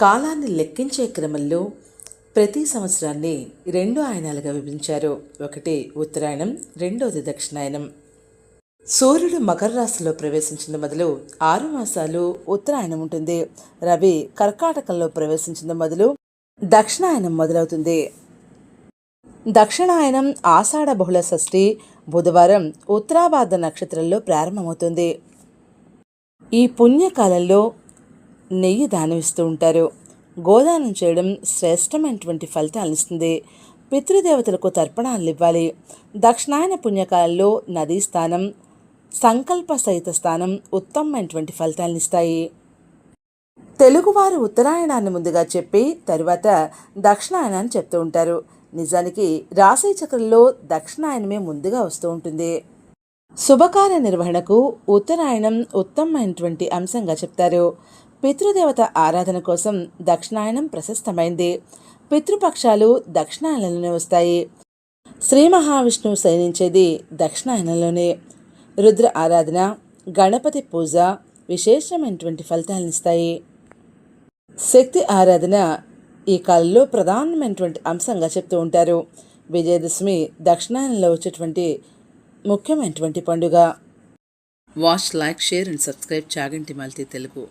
కాలాన్ని లెక్కించే క్రమంలో ప్రతి సంవత్సరాన్ని రెండు ఆయనాలుగా విభజించారు. ఒకటి ఉత్తరాయణం రెండోది దక్షిణాయనం. సూర్యుడు మకర రాశిలో ప్రవేశించిన మొదలు ఆరు మాసాలు ఉత్తరాయణం ఉంటుంది. రవి కర్కాటకంలో ప్రవేశించిన మొదలు దక్షిణాయనం మొదలవుతుంది. దక్షిణాయనం ఆషాఢ బహుళ షష్ఠి బుధవారం ఉత్తరాబాధ నక్షత్రంలో ప్రారంభమవుతుంది. ఈ పుణ్యకాలంలో నెయ్యి దానం ఇస్తూ ఉంటారు. గోదానం చేయడం శ్రేష్టమైనటువంటి ఫలితాలను ఇస్తుంది. పితృదేవతలకు తర్పణాలు ఇవ్వాలి దక్షిణాయన పుణ్యకాలంలో నదీ స్థానం సంకల్ప సహిత స్థానం ఉత్తమమైనటువంటి ఫలితాలను ఇస్తాయి. తెలుగువారు ఉత్తరాయణాన్ని ముందుగా చెప్పి తరువాత దక్షిణాయనాన్ని చెప్తూ ఉంటారు. నిజానికి రాశి చక్రంలో దక్షిణాయనమే ముందుగా వస్తూ ఉంటుంది. శుభకార్య నిర్వహణకు ఉత్తరాయణం ఉత్తమమైనటువంటి అంశంగా చెప్తారు. పితృదేవత ఆరాధన కోసం దక్షిణాయనం ప్రశస్తమైంది. పితృపక్షాలు దక్షిణాయనంలోనే వస్తాయి. శ్రీ మహావిష్ణువు శయనించేది దక్షిణాయనంలోనే. రుద్ర ఆరాధన గణపతి పూజ విశేషమైనటువంటి ఫలితాలనిస్తాయి శక్తి ఆరాధన ఈ కాలంలో ప్రధానమైనటువంటి అంశంగా చెప్తూ ఉంటారు. విజయదశమి దక్షిణాయనంలో వచ్చేటువంటి ముఖ్యమైనటువంటి పండుగ. Watch like share and subscribe Chaganti మల్తీ Telugu.